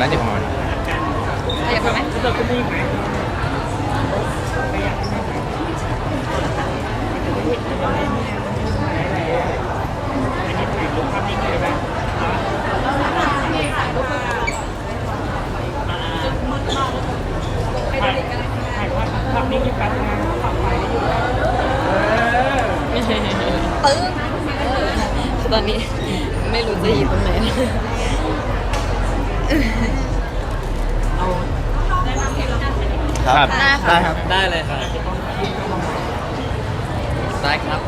น่าจะเข้ามาอยากทำไหมปึ๊บตอนนี้ไม่รู้จะหยิบตรงไหน ครับ ได้ค่ะครับ ได้เลยครับ ได้ครับ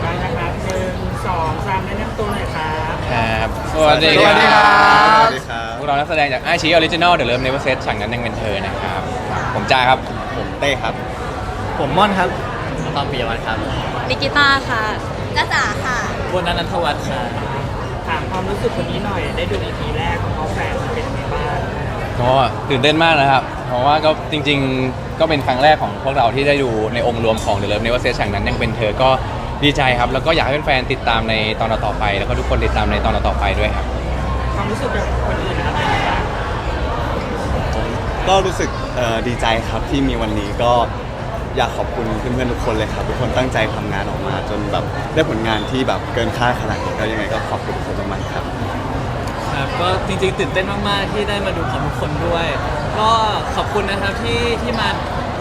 ไปนะครับหนึ่งสองสามแนะนำตัวหน่อยครับครับสวัสดีสวัสดีครับสวัสดีครับ พวกเรานักแสดงจากไอชีออริจินอลเดอะเลิฟเนเวอร์เซตฉากนั้นยังเป็นเธอนะครับ ผมจ้าครับ ผมเต้ครับ ผมม่อนครับตอมปียวัฒน์ครับนิกิต้าค่ะจ้าจ๋าค่ะบนนันทวัฒน์ครับถาม ความรู้สึกคนนี้หน่อย ได้ดู EP แรกของเขาแฟนเป็นยังไงบ้างก็ตื่นเต้นมากนะครับ เพราะว่าก็จริง ๆ ก็เป็นครั้งแรกของพวกเราที่ได้ดูในองค์รวมของ The Love Never Say ฉากนั้นยังเป็นเธอก็ดีใจครับ แล้วก็อยากให้แฟนๆติดตามในตอนต่อๆไป แล้วก็ทุกคนติดตามในตอนต่อๆไปด้วยครับ ความรู้สึกแบบคนอื่นนะครับเป็นยังไงบ้างก็รู้สึกเอ่อดีใจครับที่มีวันนี้ก็ อยากขอบคุณเพื่อนๆทุกคนเลยครับทุกคนตั้งใจทำงานออกมา จนแบบได้ผลงานที่แบบเกินคาดขนาดนี้ก็ยังไงก็ขอบคุณทุกคนมากๆครับ ครับก็จริงๆตื่นเต้นมากๆที่ได้มาดูพร้อมทุกคนด้วย ก็ขอบคุณนะครับที่ที่มา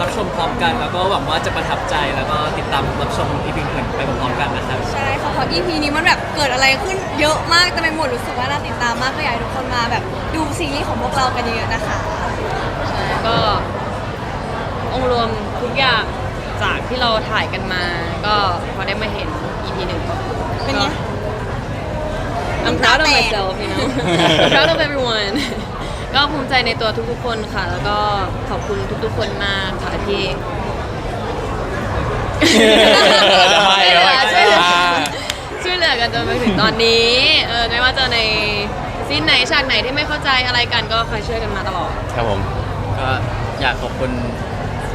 รับชมพร้อมกัน แล้วก็หวังว่าจะประทับใจแล้วก็ติดตามรับชมอีพีอื่นไปพร้อมๆกันนะครับ ใช่ค่ะเพราะ EP นี้มันแบบเกิดอะไรขึ้นเยอะมากแต่ไปหมดรู้สึกว่าน่าติดตามมากก็อยากให้ทุกคนมาแบบดูซีรีส์ของพวกเรากันเยอะๆนะคะ ก็องค์รวม ทุกอย่างจากที่เราถ่ายกันมา ก็พอได้มาเห็น EP หนึ่งเป็นไง I'm proud of myself you know I'm proud of everyone ก็ภูมิใจในตัวทุกๆคนค่ะ แล้วก็ขอบคุณทุกๆคนมากค่ะที่ไม่ไม่ช่วยเหลืออ่าช่วยเหลือกันจนมาถึงตอนนี้เออไม่ว่าจะในซีนไหนฉากไหนที่ไม่เข้าใจอะไรกันก็คอยช่วยกันมาตลอด ครับผม ก็อยากขอบคุณ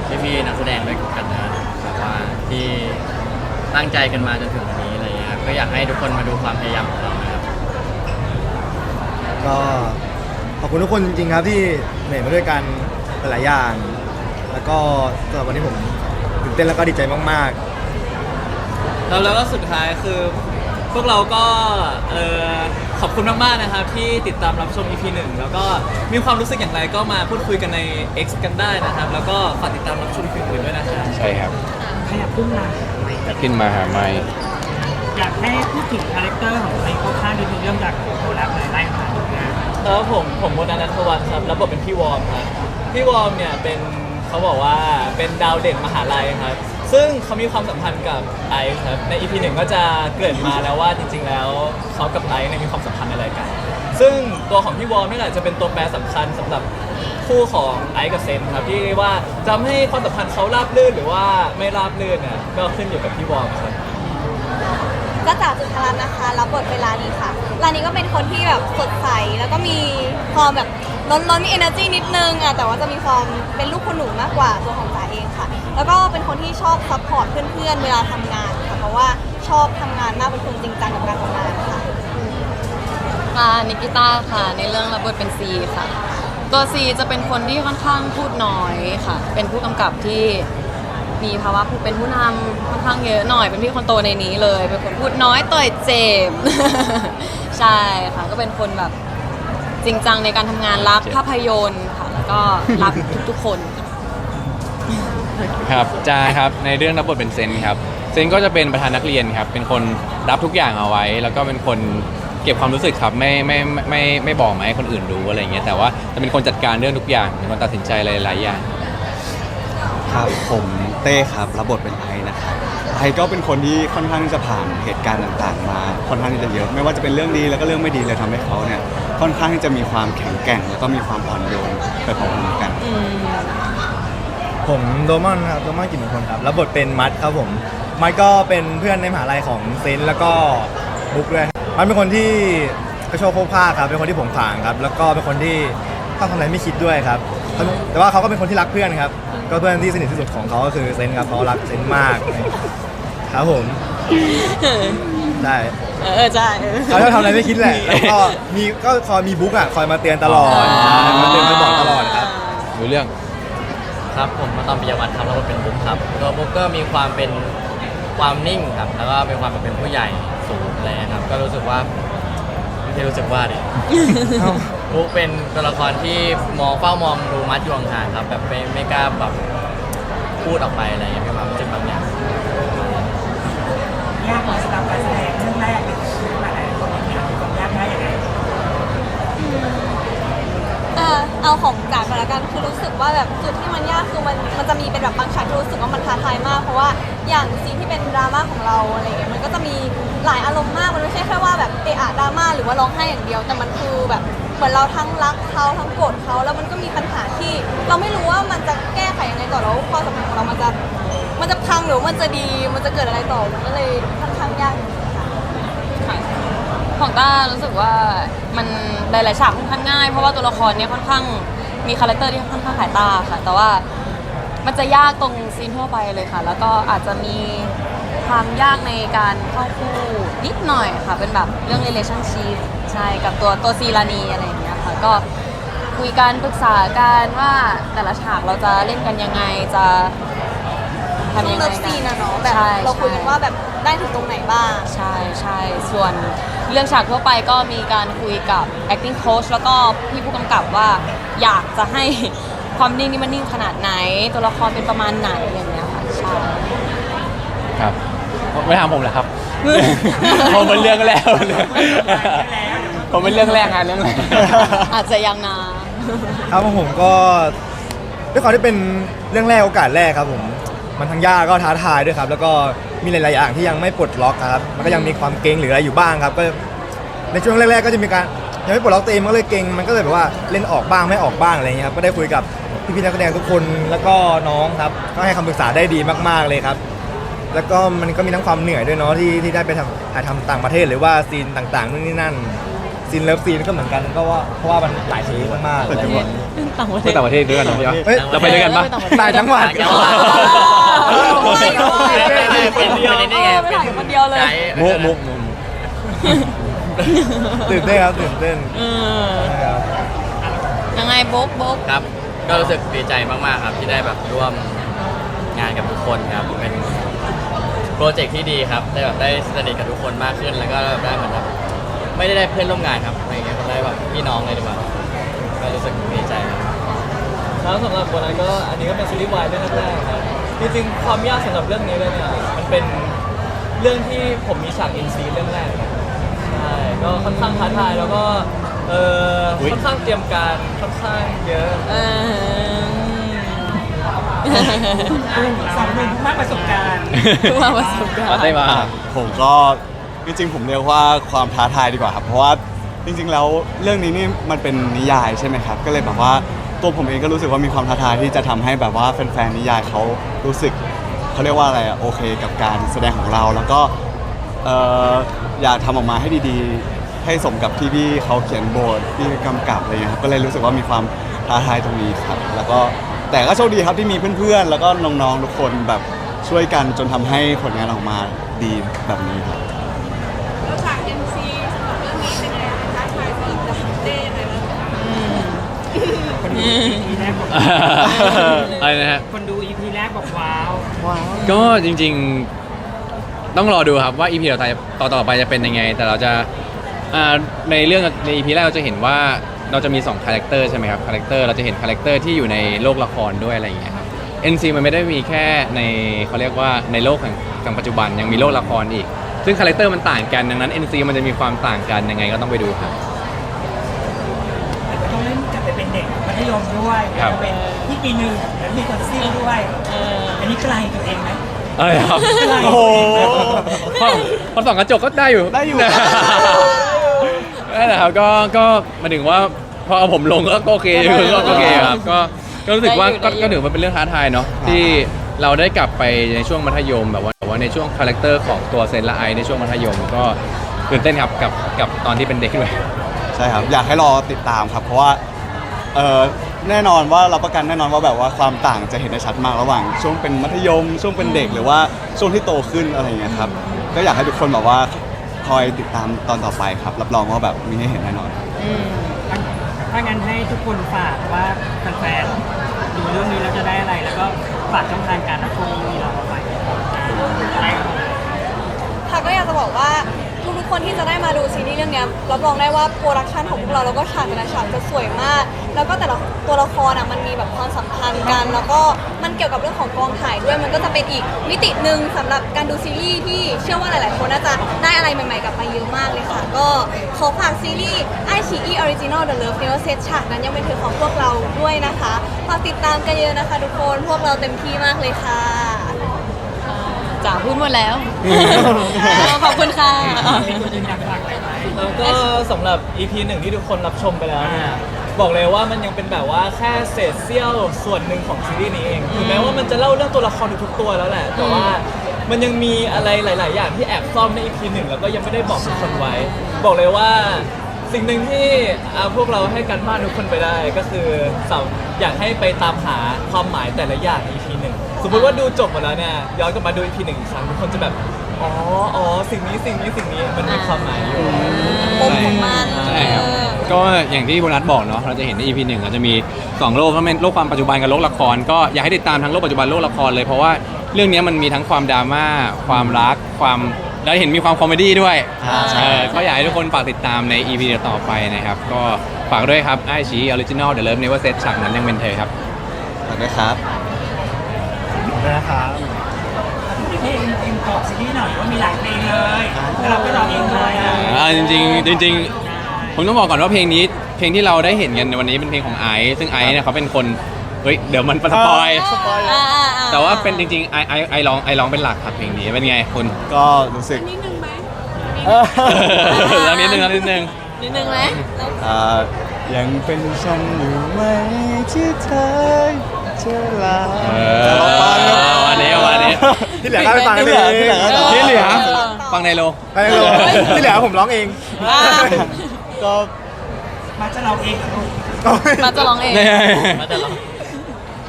พี่พี่ๆนักแสดงด้วยกันนะแบบว่าที่ตั้งใจกันมาจนถึงวันนี้อะไรเงี้ยครับก็อยากให้ทุกคนมาดูความพยายามของเรานะครับก็ขอบคุณทุกคนจริงๆครับที่เหนื่อยมาด้วยกันหลายๆอย่าง แล้วก็สำหรับวันนี้ผมตื่นเต้นแล้วก็ดีใจมากแล้วแล้วก็สุดท้ายคือ พวกเราก็เอ่อขอบคุณมากๆนะครับที่ติดตามรับชม EP หนึ่งแล้วก็มีความรู้สึกอย่างไรก็มาพูดคุยกันใน X กันได้นะครับ แล้วก็ฝากติดตามรับชม EP อื่นด้วยนะครับ ใช่ครับขยับขึ้นมาขึ้นมาหาไม่อยากให้พูดถึงคาแรคเตอร์ของตัวเองค่อนข้างนิดนึงเรื่องจากโคลับเลยไล่มาดูงานแล้วผมผมโมนันทวัฒน์ครับรับบทเป็นพี่วอร์มครับพี่วอร์มเนี่ยเป็นเขาบอกว่าเป็นดาวเด่นมหาลัยครับ ซึ่งเขามีความสัมพันธ์กับไอซ์ครับใน EP หนึ่งก็จะเกริ่นมาแล้วว่าจริง ๆ แล้วเขากับไอซ์เนี่ยมีความสัมพันธ์อะไรกัน ซึ่งตัวของพี่วอร์มนี่แหละจะเป็นตัวแปรสำคัญสำหรับคู่ของไอซ์กับเซนครับที่ว่าจะทำให้ความสัมพันธ์เขาราบรื่นหรือว่าไม่ราบรื่นเนี่ยก็ขึ้นอยู่กับพี่วอร์มครับ จ้าจ๋าจุธารัตน์นะคะรับบทเป็นลานีค่ะลานีก็เป็นคนที่แบบสดใสแล้วก็มีความแบบล้นล้นๆมี energy นิดนึงอะแต่ว่าจะมีความเป็นลูกคนหนูมากกว่าตัวของจ๋าเองค่ะ แล้วก็เป็นคนที่ชอบซัพพอร์ตเพื่อนๆ เวลาทำงานค่ะเพราะว่าชอบทำงานมากเป็นคนจริงจังกับการทำงานค่ะ ค่ะนิกิต้าค่ะ ในเรื่องรับบทเป็นซีค่ะ ตัวซีจะเป็นคนที่ค่อนข้างพูดน้อยค่ะ เป็นผู้กำกับที่มีภาวะผู้เป็นผู้นำค่อนข้างเยอะหน่อย เป็นพี่คนโตในนี้เลย เป็นคนพูดน้อยต่อยเจ็บ ใช่ค่ะ ก็เป็นคนแบบจริงจังในการทำงานรักภาพยนตร์ค่ะ แล้วก็รักทุกๆคน ค่ะครับจ้าครับในเรื่องรับบทเป็นเซนครับเซนก็จะเป็นประธานนักเรียนครับเป็นคนรับทุกอย่างเอาไว้ แล้วก็เป็นคนเก็บความรู้สึกครับไม่ไม่ไม่ไม่ไม่บอกมาให้คนอื่นรู้อะไรเงี้ยแต่ว่าจะเป็นคนจัดการเรื่องทุกอย่างเป็นคนตัดสินใจหลายๆอย่าง ครับผมเต้ครับรับบทเป็นไอซ์นะครับไอซ์ก็เป็นคนที่ค่อนข้างจะผ่านเหตุการณ์ต่างๆ มาค่อนข้างที่จะเยอะ ไม่ว่าจะเป็นเรื่องดีแล้วก็เรื่องไม่ดีเลยทำให้เขาเนี่ยค่อนข้างที่จะมีความแข็งแกร่ง แล้วก็มีความอ่อนโยนไปพร้อมๆกันๆ ผมโดมอนครับโดมอนกิตมงคลครับรับบทเป็นมัดครับผม มัดก็เป็นเพื่อนในมหาลัยของเซนต์แล้วก็บุ๊กด้วยครับมัดเป็นคนที่กระโชกโคกผ้าครับเป็นคนที่ผงผางครับ แล้วก็เป็นคนที่ทเขาทำอะไรไม่คิดด้วยครับเขาแต่ว่าเขาก็เป็นคนที่รักเพื่อนครับ ก็เพื่อนที่สนิทที่สุดของเขาก็คือเซนครับเขารักเซนมากครับผมได้เออใช่เออเขาจะทำอะไรไม่คิดแหละ แล้วก็มีก็คอยมีบุ๊กอะคอยมาเตือนตลอดอ่ามาเตือนมาบอกตลอดครับรู้เรื่อง ครับผมมาตอมปิยวัฒน์ครับแล้วก็เป็นบุ๊กครับตัวบุ๊กก็มีความเป็นความนิ่งครับ แล้วก็เป็นความเป็นผู้ใหญ่สูงอะไรเลยครับ ก็รู้สึกว่าไม่ใช่รู้สึกว่าดิบุ๊กเป็นตัวละครที่มองเฝ้ามองดูมัดอยู่ห่างๆครับแบบไม่ไม่กล้าแบบพูดออกไปอะไรอย่างเงี้ยมีความรู้สึกบางอย่างยากไหมสำหรับการแสดงเรื่องแรกเลยหลายๆคนอย่างเงี้ยความยากง่ายยังไง เอาของจากกันละกันคือรู้สึกว่าแบบจุดที่มันยากคือมันมันจะมีเป็นแบบบางฉากที่รู้สึกว่ามันท้าทายมาก เพราะว่าอย่างซีนที่เป็นดราม่าของเราอะไรเงี้ยมันก็จะมีหลายอารมณ์มากมันไม่ใช่แค่ว่าแบบเอะอะดราม่าหรือว่าร้องไห้อย่างเดียว แต่มันคือแบบเหมือนเราทั้งรักเขาทั้งโกรธเขาแล้วมันก็มีปัญหาที่ เราไม่รู้ว่ามันจะแก้ไขยังไงต่อแล้วความสัมพันธ์ของเรามันจะมันจะพังหรือมันจะดีมันจะเกิดอะไรต่อมันก็เลยค่อนข้างยาก ของต้ารู้สึกว่ามันหลายๆฉากค่อนข้างง่าย เพราะว่าตัวละครเนี้ยค่อนข้างมีคาแรคเตอร์ที่ค่อนข้างขายตาค่ะ แต่ว่ามันจะยากตรงซีนทั่วไปเลยค่ะ แล้วก็อาจจะมีความยากในการเข้าคู่นิดหน่อยค่ะ เป็นแบบเรื่อง relationship ใช่กับตัวตัวซีรานีอะไรอย่างเงี้ยค่ะ ก็คุยกันปรึกษากันว่าแต่ละฉากเราจะเล่นกันยังไงจะทำช่วยังงไงเลิฟกัซีนนอะเนาะแบบใช่เราคุยกันใช่ว่าแบบ ได้ถึงตรงไหนบ้าง ใช่ใช่ส่วนเรื่องฉากทั่วไปก็มีการคุยกับ acting coach แล้วก็พี่ผู้กำกับว่าอยากจะให้ความนิ่งนี่มันนิ่งขนาดไหน ตัวละครเป็นประมาณไหนอย่างเงี้ยค่ะใช่ ครับไม่ถามผมเหรอครับ ผมเป็นเรื่องแรกเลยผมเป็นเรื่องแรกงานเรื่องแรกอาจจะยังนะครับของผมก็ด้วยความที่เป็นเรื่องแรกโอกาสแรกครับผม มันทั้งยากก็ท้าทายด้วยครับ แล้วก็ มีหลาย ๆ อย่างที่ยังไม่ปลดล็อกครับ มันก็ยังมีความเกรงหรืออะไรอยู่บ้างครับ ก็ในช่วงแรก ๆ ก็จะมีการยังไม่ปลดล็อกตัวเองมันก็เลยเกรงมันก็เลยแบบว่าเล่นออกบ้างไม่ออกบ้างอะไรอย่างเงี้ยครับ ก็ได้คุยกับพี่ๆนักแสดงทุกคนแล้วก็น้องครับ ก็ให้คำปรึกษาได้ดีมาก ๆ เลยครับ แล้วก็มันก็มีทั้งความเหนื่อยด้วยเนาะที่ที่ได้ไปทำถ่ายทำต่างประเทศหรือว่าซีนต่างๆนู่นนี่นั่น ซีนเลิฟซีนก็เหมือนกันก็ว่าเพราะว่ามันหลายซีนมากๆแต่จังหวะต่างประเทไปศต่างประเทศด้วยกันนะพี่เฮ้ย เราไปด้วยกันปะ ต่างจังหวัด ต่างจังหวัดโอ้ยโอ้ย เป็นเป็นนี่ไงเออไปถ่ายคนเดียวเลยไกด์มุกมุกมุกตื่นเต้นครับตื่นเต้นครับยังไงบุ๊กบุ๊กครับ ก็รู้สึกดีใจมากๆครับที่ได้แบบร่วมงานกับทุกคนครับเป็นโปรเจกต์ที่ดีครับ ได้แบบได้สนิทกับทุกคนมากขึ้นแล้วก็ได้เหมือนแบบไม่ได้ได้เพื่อนร่วมงานครับอะไรเงี้ยก็ได้แบบพี่น้องเลยดีกว่าก็รู้สึกดีใจครับแล้วสำหรับโบนัสก็อันนี้ก็เป็นซีรีส์วายเรื่องแรกครับ จริงๆความยากสำหรับเรื่องนี้เลยเนี่ยมันเป็นเรื่องที่ผมมีฉากอินซีเรื่องแรกครับใช่ก็ค่อนข้างท้าทายแล้วก็เออค่อนข้างเตรียมการค่อนข้างเยอะเออสองหนุ่มมากประสบการณ์ว่าประสบการมาณ์ได้มาผมก็จริงๆผมเรียกว่าความท้าทายดีกว่าครับเพราะว่าจริงๆแล้วเรื่องนี้นี่มันเป็นนิยายใช่ไหมครับ ก็เลยแบบว่า ตัวผมเองก็รู้สึกว่ามีความท้าทายที่จะทำให้แบบว่าแฟนๆนิยายเขารู้สึกเขาเรียกว่าอะไรอะโอเคกับการแสดงของเราแล้วก็ออยากทำออกมาให้ดีๆ ให้สมกับที่พี่เขาเขียนบทที่กำกับอะไรเงี้ยครับก็เลยรู้สึกว่ามีความท้าทายตรงนี้ครับ แล้วก็แต่ก็โชคดีครับที่มีเพื่อนๆ แล้วก็น้องๆทุกคนแบบช่วยกันจนทำให้ผลงานออกมาดีแบบนี้ครับ คนดู EP แรกบอกอะไรนะฮะ คนดู EP แรกบอกว้าว ก็จริงๆต้องรอดูครับว่า EP ต่อไปต่อต่อไปจะเป็นยังไง แต่เราจะอ่าในเรื่องใน EP แรกเราจะเห็นว่าเราจะมี2คาแรคเตอร์ใช่ไหมครับคาแรคเตอร์เราจะเห็นคาแรคเตอร์ที่อยู่ในโลกละครด้วยอะไรอย่างเงี้ยครับ NC มันไม่ได้มีแค่ในเขาเรียกว่าในโลกแห่งแห่งปัจจุบันยังมีโลกละครอีก ซึ่งคาแรคเตอร์มันต่างกันดังนั้น NC มันจะมีความต่างกันยังไงก็ต้องไปดูครับ แต่ก็ต้องเล่นกลับไปเป็นเด็กมัธ ยมด้วยครับแล้วเป็นที่ปีหนึ่งแล้วมีคนซิ่งด้วย อันนี้ไกลตัวเองไหม เอ้ยครับโอ้โห พอพอส่องกระจกก็ได้อยู่ได้อยู่ นั่นแหละครับก็ก็หมายถึงว่าพอเอาผมลงก็โอเคอยู่ก็โอเคครับก็ก็รู้สึกว่าก็ก็ถือว่าเป็นเรื่องท้าทายเนาะที่เราได้กลับไปในช่วงมัธยมแบบว่าแบบว่าในช่วงคาแรคเตอร์ของตัวเซนและไอในช่วงมัธยมก็ตื่นเต้นครับกับกับตอนที่เป็นเด็กด้วย ใช่ครับ อยากให้รอติดตามครับ เพราะว่า เออแน่นอนว่าเราประกันแน่นอนว่าแบบว่าความต่างจะเห็นได้ชัดมากระหว่าง ช่วงเป็นมัธยม ช่วงเป็นเด็กหรือว่าช่วงที่โตขึ้นอะไรอย่างเงี้ยครับก็อยากให้ทุกคนแบบว่าคอยติดตามตอนต่อไปครับ รับรองว่าแบบมีให้เห็นแน่นอน อืมถ้างั้นให้ทุกคนฝากว่าแฟนๆดูเรื่องนี้แล้วจะได้อะไร แล้วก็ฝากช่องทางการรับชมเรื่องนี้เราเอาไว้อะไรครับค่ะก็อยากจะบอกว่าทุ กคนที่จะได้มาดูซีรีส์เรื่องเนี้ยรับรองได้ว่าโปรดักชันของพวกเราแล้วก็ฉากแต่ละฉากจะสวยมาก แล้วก็แต่ละตัวละครอะมันมีแบบความสัมพันธ์กัน แล้วก็มันเกี่ยวกับเรื่องของกองถ่ายด้วยมันก็จะเป็นอีกมิติหนึ่งสำหรับการดูซีรีส์ที่เชื่อว่าหลาย ๆ คนน่าจะได้อะไรใหม่ ๆ กลับไปเยอะมากเลยค่ะ ก็ขอฝากซีรีส์ไอชีอีออริจินอลเดอะเลิฟเนเซตฉากนั้นยังเป็นเธอของพวกเราด้วยนะคะฝากติดตามกันเยอะนะคะ ทุกคนพวกเราเต็มที่มากเลยค่ะ จ๋าพูดหมดแล้ว ขอบคุณค่ะแล้วก็สำหรับ EP หนึ่งที่ทุกคนรับชมไปแล้วเนี่ยบอกเลยว่ามันยังเป็นแบบว่าแค่เศษเสี้ยวส่วนหนึ่งของซีรีส์นี้เองถึงแม้ว่ามันจะเล่าเรื่องตัวละครทุกๆตัวแล้วแหละ แต่ว่ามันยังมีอะไรหลาย ๆ อย่างที่แอบซ่อนใน EP หนึ่งแล้วก็ยังไม่ได้บอกทุกคนไว้ บอกเลยว่าสิ่งหนึ่งที่อ่าพวกเราให้กันบ้านทุกคนไปได้ก็คือสาวอยากให้ไปตามหาความหมายแต่ละอย่างใน EP หนึ่ง สมมติว่าดูจบหมดแล้วเนี่ยย้อนกลับมาดู EP หนึ่งอีกครั้งทุกคนจะแบบอ๋ออ๋อสิ่งนี้สิ่งนี้สิ่งนี้มันมีความหมายอยู่ ปมของมันใช่ครับ เออก็อย่างที่โบนัสบอกเนาะ เราจะเห็นใน EP หนึ่งเราจะมี 2 โลกก็เป็นโลกความปัจจุบันกับโลกละคร ก็อยากให้ติดตามทั้งโลกปัจจุบันโลกละครเลยเพราะว่าเรื่องนี้มันมีทั้งความดราม่า ความรัก ความแล้วเห็นมีความคอมเมดี้ด้วยอ่าใช่เออก็อยากให้ทุกคนฝากติดตามใน EP ต่อไปนะครับ ก็ฝากด้วยครับไอชีออริจินอลเดอะเลิฟเนเวอร์เซตฉากนั้นยังเป็นเธอครับฝากด้วยครับ นะครับเพลงเพลงบอกซีรีส์หน่อยว่ามีหลายเพลงเลยแล้วเราก็ร้องเองเลยอะอ่าจริงๆจริงๆ ผมต้องบอกก่อนว่าเพลงนี้ เพลงที่เราได้เห็นกันในวันนี้เป็นเพลงของไอซ์ซึ่งไอซ์เนี่ยเขาเป็นคนเฮ้ยเดี๋ยวมันสปอยอ่าๆๆแต่ว่าเป็นจริงๆไอไอไอร้องไอร้องเป็นหลักครับเพลงนี้เป็นไงคุณก็รู้สึกนิดนึงไหมแล้วนิดนึงแล้วนิดนึงนิดนึงไหมอ่ายังเป็นฉันอยู่ไหมที่เธอ จะลาเอจะลองฟังครับอวันนี้วันนี้ที่เหลือก็ไปฟังกันที่เอเหลือที่เหลืองที่เหลือเออฟังในโรงไปเลยที่เหลือผมร้องเองอ่าก็มาจะร้องเองกับลูกมาจะร้องเองมาจะลอง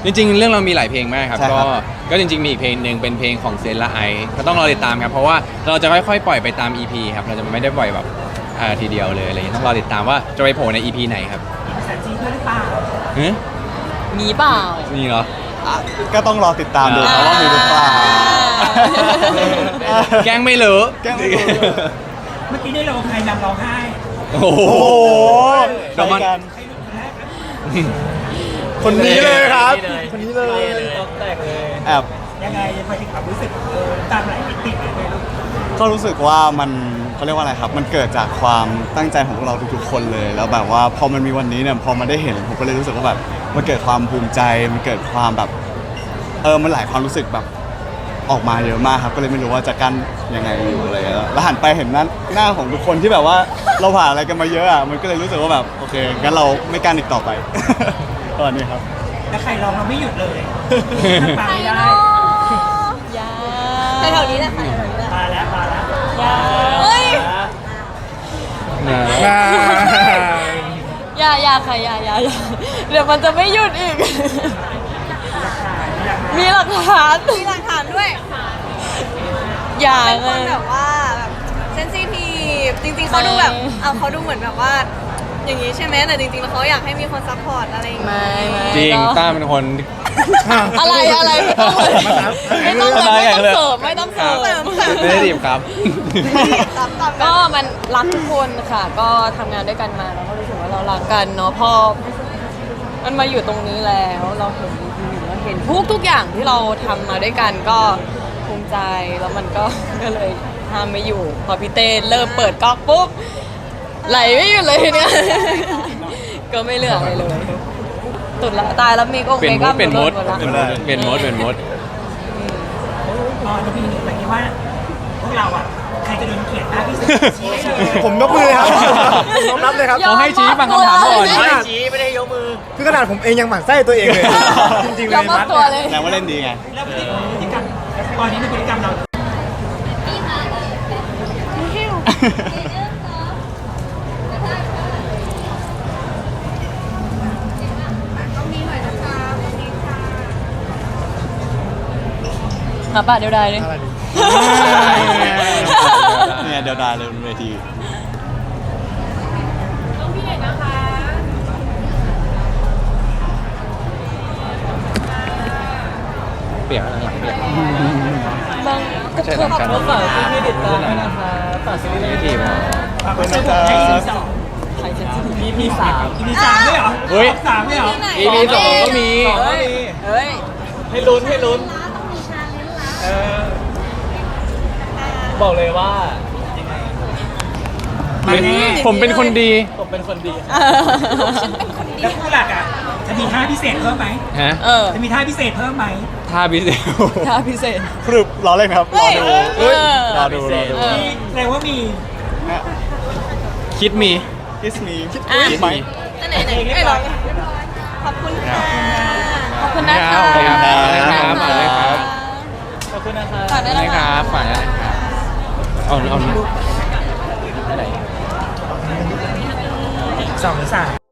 จริงๆ เรื่องเรามีหลายเพลงมากครับใช่ก็ครับก็จริงๆ มีอีกเพลงหนึ่งเป็นเพลงของเซนและไอซ์ก็ต้องรอติดตามครับ เพราะว่าเราจะค่อยๆ ปล่อยไปตาม EP ครับ เราจะไม่ได้ปล่อยแบบอ่าทีเดียวเลยอะไรอย่างเงี้ยต้องรอติดตามว่าจะไปโผล่ใน EP ไหนครับภาษาจีนด้วยหรือเปล่าฮะ มีเปล่านี่เหรออะก็ต้องรอติดตามดูครับว่ามีหรือเปล่าแกล้งไม่เหลือแกล้งไม่รู้เมื่อกี้ได้ร้องใครนำร้องไห้โอ้โหโอ้โหเดี๋ยวมันใครกันคนนี้เลยครับนี่เลยคนนี้เลยต้องแตกเลยแอบยังไงพอที่ความรู้สึกเออตามไหลติดๆเลยลูกก็รู้สึกว่ามันเขาเรียกว่าอะไรครับ มันเกิดจากความตั้งใจของพวกเราทุกๆคนเลย แล้วแบบว่าพอมันมีวันนี้เนี่ยพอมันได้เห็นผมก็เลยรู้สึกว่าแบบ มันเกิดความภูมิใจ มันเกิดความแบบ เออ มันหลายความรู้สึกแบบออกมาเยอะมากครับ ก็เลยไม่รู้ว่าจะกั้นยังไงอยู่อะไรเงี้ยแล้วหันไปเห็นหน้าหน้าของทุกคนที่แบบว่าเราผ่านอะไรกันมาเยอะอะ มันก็เลยรู้สึกว่าแบบโอเคงั้นเราไม่กั้นอีกต่อไป ตอนนี้ครับ แล้วใครร้องเราไม่หยุดเลยปาไม่ได้ยาแถวๆนี้แหละค่ะแถวๆนี้แหละมาแล้วมาแล้วยาเฮ้ยนะมาอยาอยาค่ะอยาอยาอยา เดี๋ยวมันจะไม่หยุดอีก มีหลักฐานมีหลักฐานด้วยอย่าเป็นเลคนย แบบว่าแบบเซนซิทีฟจริงๆเขาดูแบบไม่ เอาเขาดูเหมือนแบบว่า อย่างนี้ใช่ไหมแต่จริงๆแล้วเขาอยากให้มีคนซัพพอร์ตอะไรอย่างเงี้ยไม่ไม่จริงก็ต้าเป็นคน อะไรอะไรไม่ต้องเลยไม่ต้องเลยไม่ต้องเสริมไม่ต้องเสริมเสริมเสริมไม่ได้ดีบครับตามตามก็มันรักทุกคนค่ะ ก็ทำงานด้วยกันมาแล้วก็รู้สึกว่าเรารักกันเนาะพอ มันมาอยู่ตรงนี้แล้ว เราเห็นจริงๆเราเห็นทุกทุกอย่างที่เราทำมาด้วยกันก็ภูมิใจแล้วมันก็ ก็เลยห้ามไม่อยู่ พอพี่เต้เริ่มเปิดก๊อกปุ๊บไหลไม่หยุดเลยทีเนี้ยก็ไม่เหลืออะไรเลย ตุดละตายแล้วมีกองเปลี่ยนเมมกัดปเปลี่ยนมดหดละเปลี่ยนมดเปลี่ยนมดอ๋อแล้วพี่หนึ่งแบบนี้ว่าพวกเราอะใครจะโดนเขียน ผมยกมือเลยครับยอมรับเลยครับ ขอให้ชี้ฟังคำถามก่อน ไม่ได้ชี้ไม่ได้ยกมือ คือขนาดผมเองยังหมั่นไส้ตัวเองเลย จริงๆเลยนะแต่ว่าเล่นดีไง แล้วพฤติกรรมตอนนี้ในพฤติกรรมเรา หมาป่าเดียวดายเลย เนี่ยเดียวดายเลยบนเวทีเปียกอะไรหลังเปียก บางกระเทบใช่ก็ฝากพี่ๆติดตามด้วยนะครับฝากซีรีส์เรื่องทีนี้มขอบคุณนะครับมีมีสาม มีสามด้วยเหรอเฮ้ย สามด้วยเหรอ EP สองก็มีสองก็มีเฮ้ย ให้ลุ้นให้ลุ้นเออ บอกเลยว่า มาแน่ ผมเป็นคนดีผมเป็นคนดีแล้วคู่หลักอะจะมีท่าพิเศษเพิ่มไหมฮะเออจะมีท่าพิเศษเพิ่มไหมท่าพิเศษท่าพิเศษ ครึบรอเล่นครับ รอดูเฮ้ย รอดูรอดูเออ มีแสดงว่ามีคิดมี คิสมีคิดอะ ไหม ไหนไหนๆไม่ร้องขอบคุณค่ะ ขอบคุณนะคะขอบคุณครับขอบคุณครับ ขอบคุณนะครับฝากด้วยได้นะคคะรับฝากได้นะครับเอาเอา สองหรือสาม